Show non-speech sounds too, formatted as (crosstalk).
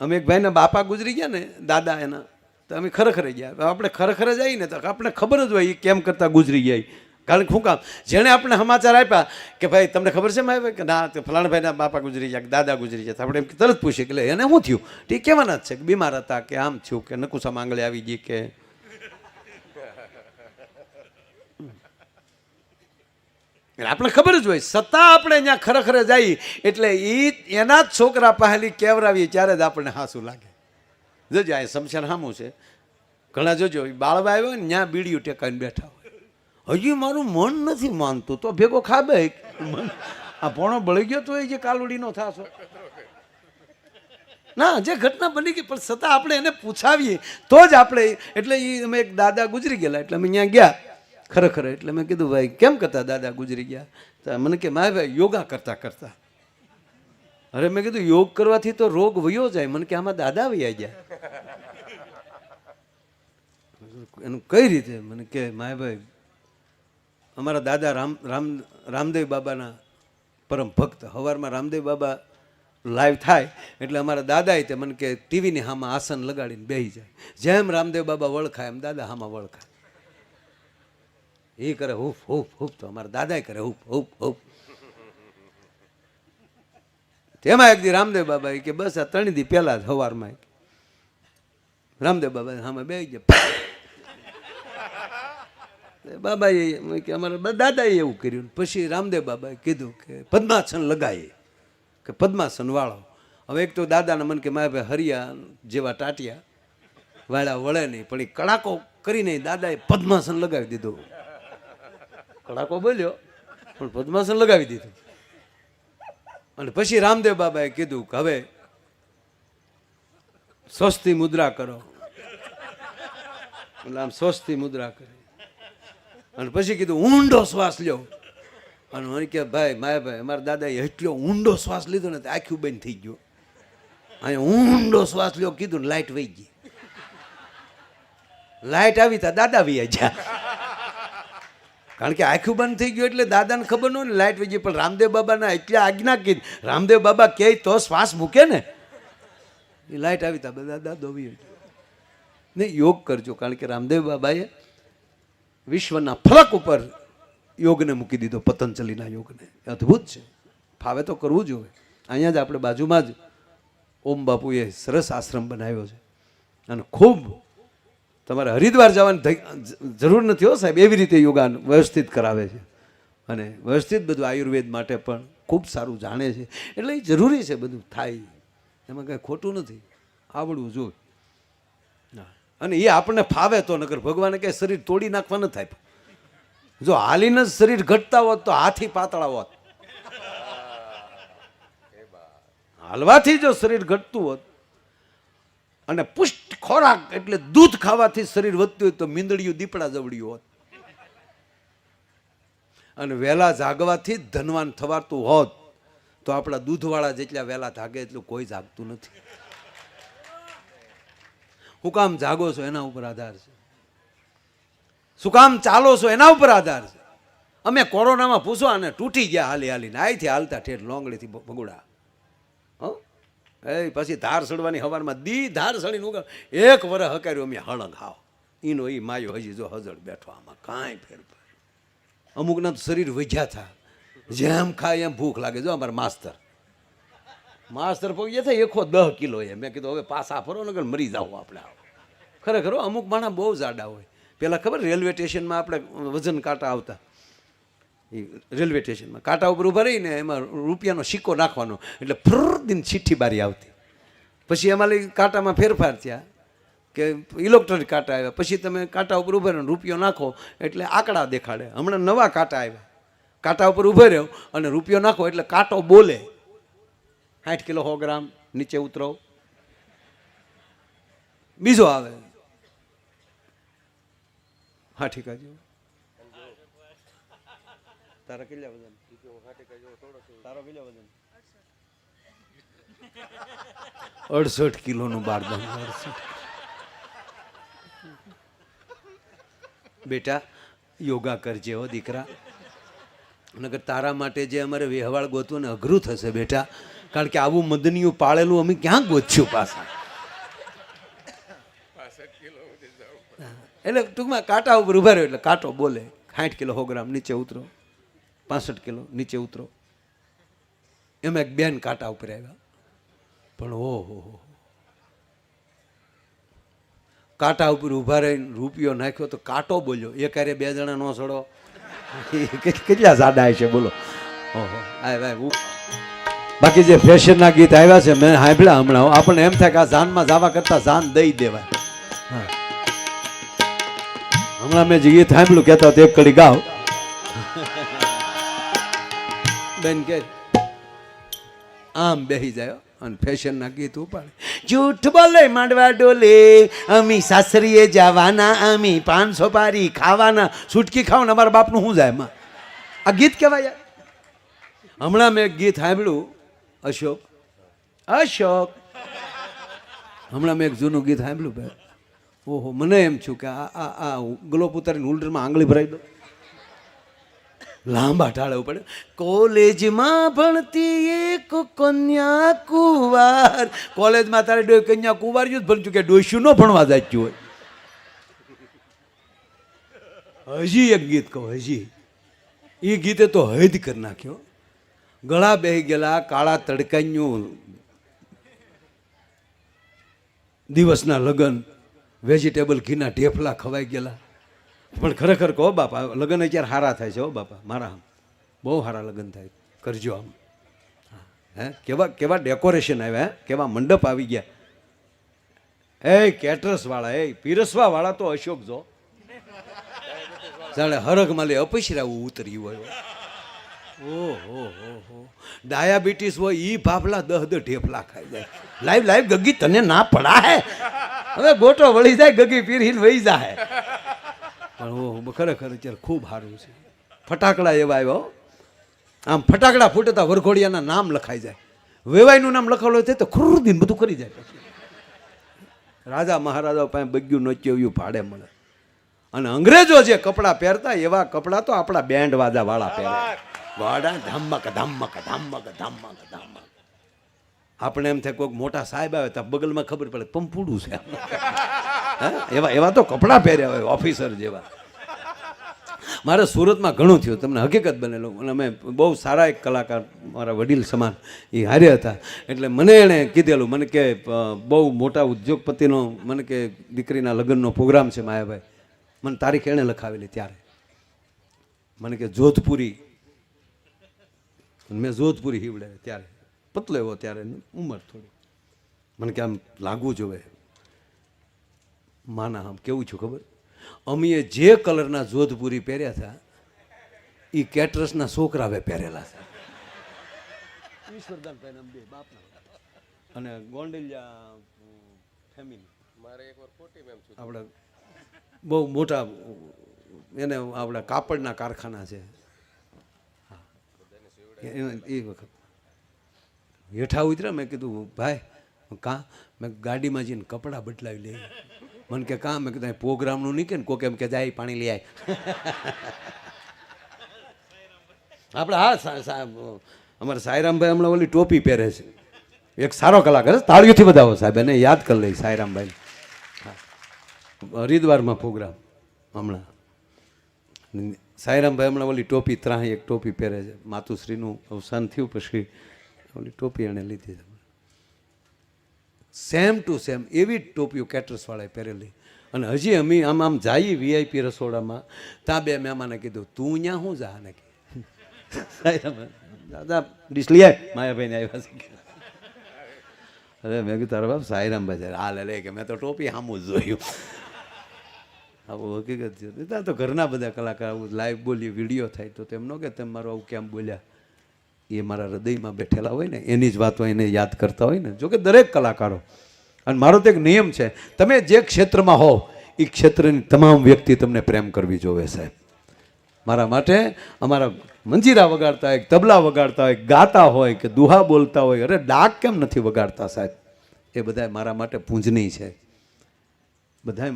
અમે એક ભાઈના બાપા ગુજરી ગયા ને, દાદા એના, તો અમે ખરેખર ગયા. આપણે ખરેખર જઈએ ને, તો આપણે ખબર જ હોય એ કેમ કરતાં ગુજરી ગયા કારણ કે શું કામ? જેણે આપણે સમાચાર આપ્યા કે ભાઈ, તમને ખબર છે મારે કે ના, તે ફલાણભાઈના બાપા ગુજરી ગયા કે દાદા ગુજરી ગયા. આપણે એમ તરત પૂછીએ કે એને શું થયું? તે કહેવાના જ છે કે બીમાર હતા કે આમ થયું કે નકુસા માંગલે આવી ગઈ કે એટલે આપણે ખબર જ હોય છતાં આપણે ત્યાં ખરેખર જઈએ એટલે એ એના જ છોકરા પહેલી કેવરાવીએ ત્યારે જ આપણને હાસું લાગે. જોજો, આ શમશાન સામું છે. ઘણા જોજો બાળવા આવ્યો ને ત્યાં બીડીયું ટેકાઈને બેઠા હોય. હજી મારું મન નથી માનતું, તો ભેગો ખાબે આ ભોણો બળી ગયો તો એ જે કાલુડીનો થાશો. ના, જે ઘટના બની ગઈ, પણ છતાં આપણે એને પૂછાવીએ, તો જ આપણે, એટલે એ અમે એક દાદા ગુજરી ગયેલા, એટલે અમે ત્યાં ગયા. ખરેખર એટલે મેં કીધું, ભાઈ, કેમ કરતા દાદા ગુજરી ગયા? મને કે, મારે ભાઈ યોગા કરતા કરતા. અરે મેં કીધું, યોગ કરવાથી તો રોગ વયો જાય. મને કે, આમાં દાદા વયા ગયા. એનું કઈ રીતે? મને કે માયાભાઈ અમારા દાદા રામ રામ, રામદેવ બાબાના પરમ ભક્ત. હવારમાં રામદેવ બાબા લાઈવ થાય એટલે અમારા દાદાએ તે મને કે, ટીવીની હામાં આસન લગાડીને બેસી જાય. જેમ રામદેવ બાબા વળખાય, એમ દાદા હામાં વળખાય. એ કરે હુફ હુફ હુફ તો અમારા દાદાએ કરે હુફ હુફ હુફ. તેમાં એક દી રામદેવ બાબા કે બસ આ ત્રણ દી પહેલા જ હવારમાં રામદેવ બાબા સામે બે ગયા બાબાએ કે અમારા દાદાએ એવું કર્યું. પછી રામદેવ બાબાએ કીધું કે પદ્માસન લગાવીએ કે પદ્માસન વાળો. હવે એક તો દાદાના મન કે મારા ભાઈ હરિયા જેવા ટાટિયા વાળા વળે નહીં, પણ એ કડાકો કરીને દાદાએ પદ્માસન લગાવી દીધું. કડાકો બોલ્યો, પણ પદ્માસન લગાવી દીધું. અને પછી રામદેવ બાબાએ કીધું કે હવે સ્વસ્તી મુદ્રા કરો. એટલે આમ સ્વસ્તી મુદ્રા કરી. અને પછી કીધું, ઊંડો શ્વાસ લ્યો. અને મને કે, ભાઈ, માય ભાઈ, અમારા દાદાએ એટલો ઊંડો શ્વાસ લીધો ને આખું બંધ થઈ ગયું. અહીંયા ઊંડો શ્વાસ લ્યો, કીધું ને લાઈટ વહી ગઈ. લાઇટ આવી તા દાદા વહી ગયા. કારણ કે આખું બંધ થઈ ગયું એટલે દાદાને ખબર ન લાઇટ ને વહી પણ રામદેવ બાબાના એટલે આજ્ઞા કીધી રામદેવ બાબા કહે તો શ્વાસ મૂકે ને. એ લાઇટ આવી તા બધા દાદા દોવી નહીં યોગ કરજો, કારણ કે રામદેવ બાબાએ વિશ્વના ફલક ઉપર યોગને મૂકી દીધો, પતંજલિના યોગને. અદ્ભુત છે. ફાવે તો કરવું જોઈએ અહીંયા જ આપણે બાજુમાં જ ઓમ બાપુએ સરસ આશ્રમ બનાવ્યો છે. અને ખૂબ તમારે હરિદ્વાર જવાની જરૂર નથી હો સાહેબ એવી રીતે યોગા વ્યવસ્થિત કરાવે છે. અને વ્યવસ્થિત બધું આયુર્વેદ માટે પણ ખૂબ સારું જાણે છે. એટલે એ જરૂરી છે બધું થાય. એમાં કાંઈ ખોટું નથી. આવડવું જોઈએ. અને એ આપણને ફાવે તો નગર ભગવાને કંઈ શરીર તોડી નાખવા ન થાય. જો હાલીને જ શરીર ઘટતા હોત તો હાથી પાતળા હોત. હાલવાથી જો શરીર ઘટતું હોત અને પુષ્ટ ખોરાક એટલે દૂધ ખાવાથી શરીર વધતું હોય તો મીંદડિયું દીપડા જવડ્યું હોત. અને વહેલા જાગવાથી ધનવાન થવાતું હોત તો આપણા દૂધવાળા જેટલા વહેલા જાગે એટલું કોઈ જાગતું નથી. હું કામ જાગો છો એના ઉપર આધાર છે. શું કામ ચાલો છો એના ઉપર આધાર છે? અમે કોરોનામાં પૂછો અને તૂટી ગયા હાલી હાલીને. આઈથી હાલતા ઠેઠ લોંગડીથી ભગુડા. એ, પછી ધાર સડવાની હવારમાં દી ધાર સડીને ઉગા એક વરસ હકાર્યું, અમે હળંગ હાવ. ઈનો એ માયો હજી જો હજળ બેઠો, આમાં કાંઈ ફેરફાર અમુકના શરીર વજ્યા થા. જેમ ખાય એમ ભૂખ લાગે. જો અમારા માસ્તર. માસ્તર પગી થાય એકો દહ કિલો એ મેં કીધું, હવે પાછા ફરો નગર મરી જાવ આપણે ખરેખર અમુક માણસ બહુ જાડા હોય. પેલા ખબર, રેલવે સ્ટેશનમાં આપણે વજન કાંટા આવતા. રેલવે સ્ટેશનમાં. કાંટા ઉપર ઊભા રહીને એમાં રૂપિયાનો સિક્કો નાખવાનો. એટલે ફ્ર દિન ચિઠ્ઠી બારી આવતી. પછી લઈ કાંટામાં ફેરફાર થયા કે ઇલેક્ટ્રોનિક કાંટા આવ્યા. પછી તમે કાંટા ઉપર ઊભા રહ્યો રૂપિયો નાખો એટલે આંકડા દેખાડે. હમણાં નવા કાંટા આવ્યા. કાંટા ઉપર ઊભો રહ્યો અને રૂપિયો નાખો એટલે કાંટો બોલે. સાઠ કિલો સો ગ્રામ નીચે ઉતરો. બીજો આવે. હા, ઠીક છે. તારા કેટલા વજન? તારો કેટલા વજન? અડસઠ કિલોનું બારદાન અડસઠ. બેટા, યોગા કરજે હો દીકરા. નગર તારા માટે જે અમારે વ્યવહાર ગોતવું ને અઘરું થશે બેટા. કારણ કે આવું મદનિયું પાળેલું અમે ક્યાં ગોતશું પાછા? એટલે ટૂંકમાં કાંટા ઉપર ઊભા રહ્યો, એટલે કાંટો બોલે. સાઠ કિલો સો ગ્રામ નીચે ઉતરો. પાસઠ કિલો નીચે ઉતરો. એમાં એક બેન કાંટા ઉપર આવ્યા. પણ ઓહો હો હો. કાંટા ઉપર ઊભા રહીને રૂપિયો નાખ્યો તો કાંટો બોલ્યો. એ ક્યારે બે જણા નો સડો? (laughs) કેટલા સાડા છે બોલો. ઓહો બાકી જે ફેશનના ગીત આવ્યા છે, મેં સાંભળ્યા હમણાં. આપણને એમ થાય કે આ જાનમાં જવા કરતા જાન દઈ દેવાય. હમણાં મેં જે ગીત સાંભળ્યું, કહેતા એક કડી ગાવ. બેન કે આમ બેહી જાય અને ફેશનના ગીત ઉપાડે. જૂઠ બોલે માંડવા ડોલે, અમી સાસરીએ જવાના, અમી પાંચસો પારી ખાવાના, સુટકી ખાવાના, અમારા બાપનું શું જાય એમાં? આ ગીત કહેવાય હમણાં મેં ગીત સાંભળ્યું, અશોક. અશોક. હમણાં મેં એક જૂનું ગીત સાંભળ્યું, ભાઈ. ઓહો, મને એમ છું કે આ આ ગ્લોપ ઉતારીને હોલ્ડરમાં આંગળી ભરાઈ દો. લાંબા ટાળવું પડે કોલેજમાં ભણતી એક કન્યા કુવાર. કોલેજમાં તારે ડો કન્યા કુવાર જ ભણતું કે ડોસ્યું ન ભણવા જાચ્યું હોય? હજી એક ગીત કહો, હજી. એ ગીતે તો હૈદ કરી નાખ્યો. ગળા બે ગયેલા કાળા તડકાઈયું દિવસના લગ્ન વેજીટેબલ ઘીના ઢેફલા ખવાઈ ગયેલા. પણ ખરેખર કહો બાપા, લગ્ન અત્યારે સારા થાય છે હો બાપા, મારા આમ બહુ સારા લગ્ન થાય, કરજો આમ. હે કેવા કેવા ડેકોરેશન આવ્યા, હે? કેવા મંડપ આવી ગયા. એ કેટરસ વાળા એ પીરસવા વાળા તો અશોક જો. જાણે હરખ માલી અપસરાવું ઉતર્યું હોય ઓહો, હો હો. ડાયાબિટીસ હોય એ ભાફલા દહ દહ ઢેફલા ખાઈ જાય. લાઈવ લાઈવ, ગગી, તને ના પડા હે હવે ગોટો વળી જાય, ગગી પીરીને વહી જાય પણ ઓહો ખરેખર અત્યારે ખૂબ સારું છે. ફટાકડા એવા આવ્યા. આમ ફટાકડા ફૂટતા વરઘોડિયાના નામ લખાઈ જાય. વેવાઈનું નામ લખાવેલું હોય તો ખુરદીન બધું કરી જાય પછી. રાજા મહારાજા પાસે બગ્યું નચ્યું ભાડે મળે. અને અંગ્રેજો જે કપડાં પહેરતા એવા કપડાં તો આપણા બેન્ડ વાજા વાળા પહેરે. વાડા ધમક ધમક ધમક ધમક ધમક. આપણે એમ થાય કોઈક મોટા સાહેબ આવે તો બગલમાં ખબર પડે પંપુડું છે? એવા એવા તો કપડાં પહેર્યા હોય ઓફિસર જેવા. મારે સુરતમાં ઘણું થયું. તમને હકીકત બનેલું. અને અમે બહુ સારા એક કલાકાર, મારા વડીલ સમાન, એ હાર્યા હતા. એટલે મને એણે કીધેલું, મને કે બહુ મોટા ઉદ્યોગપતિનો, મને કે, દીકરીના લગ્નનો પ્રોગ્રામ છે માયાભાઈ. મને તારીખ એણે લખાવેલી ત્યારે. મને કે, જોધપુરી. મેં જોધપુરી હીવડે ત્યારે. પતલો એવો ત્યારે, ઉંમર થોડી. મને કે, આમ લાગવું જોવે માના આમ કેવું છું ખબર? અમીએ જે કલરના જોધપુરી પહેર્યા હતા એ કેટરસના છોકરાવે પહેરેલા બાપના અને ગોંડલિયા ફેમિલી. આપણે બહુ મોટા એને આપણા કાપડના કારખાના છે. હા. એ- વખત. હેઠા ઉતર્યા મેં કીધું ભાઈ કાં? મેં ગાડીમાં જઈને કપડાં બદલાવી લે. મને કે કામ મેં કીધું પ્રોગ્રામનું નહીં કે ને, કોક એમ કે, જાય, પાણી લઈ આય. (laughs) આપણે હા અમારા સાયરામભાઈ હમણાં ઓલી ટોપી પહેરે છે. એક સારો કલાકાર છે, તાળીઓથી બધાવો સાહેબ, એને યાદ કરી લઈ સાયરામભાઈ હરિદ્વારમાં પ્રોગ્રામ હમણાં. સાયરામભાઈ હમણાં ઓલી ટોપી ત્રાહી એક ટોપી પહેરે છે. માતુશ્રીનું અવસાન થયું પછી ઓલી ટોપી એણે લીધી સેમ ટુ સેમ એવી જ ટોપીઓ કેટરસવાળાએ પહેરેલી. અને હજી અમે આમ આમ જઈએ વીઆઈપી રસોડામાં ત્યાં બે મહેમાને કીધું તું ત્યાં શું જા? ને સાયરામ, દાદા ડીશ લઈ માયાભાઈને આવ્યા છે અરે મેં કીધું તારા બાપ સાયરામભાઈ બજાર. હાલ લે કે મેં તો ટોપી સામું જોયું. આવું હકીકત છે. ત્યાં તો ઘરના બધા કલાકાર આવું લાઈવ બોલી વીડિયો થાય તો તેમનો કે તેમ મારું આવું કેમ બોલ્યા? એ મારા હૃદયમાં બેઠેલા હોય ને, એની જ વાતો એને યાદ કરતા હોય ને જોકે દરેક કલાકારો. અને મારો તો એક નિયમ છે, તમે જે ક્ષેત્રમાં હો એ ક્ષેત્રની તમામ વ્યક્તિ તમને પ્રેમ કરવી જોવે સાહેબ. મારા માટે અમારા મંજીરા વગાડતા હોય, તબલા વગાડતા હોય, ગાતા હોય કે દુહા બોલતા હોય, અરે ડાક કેમ નથી વગાડતા સાહેબ? એ બધા મારા માટે પૂંજની છે. બધાય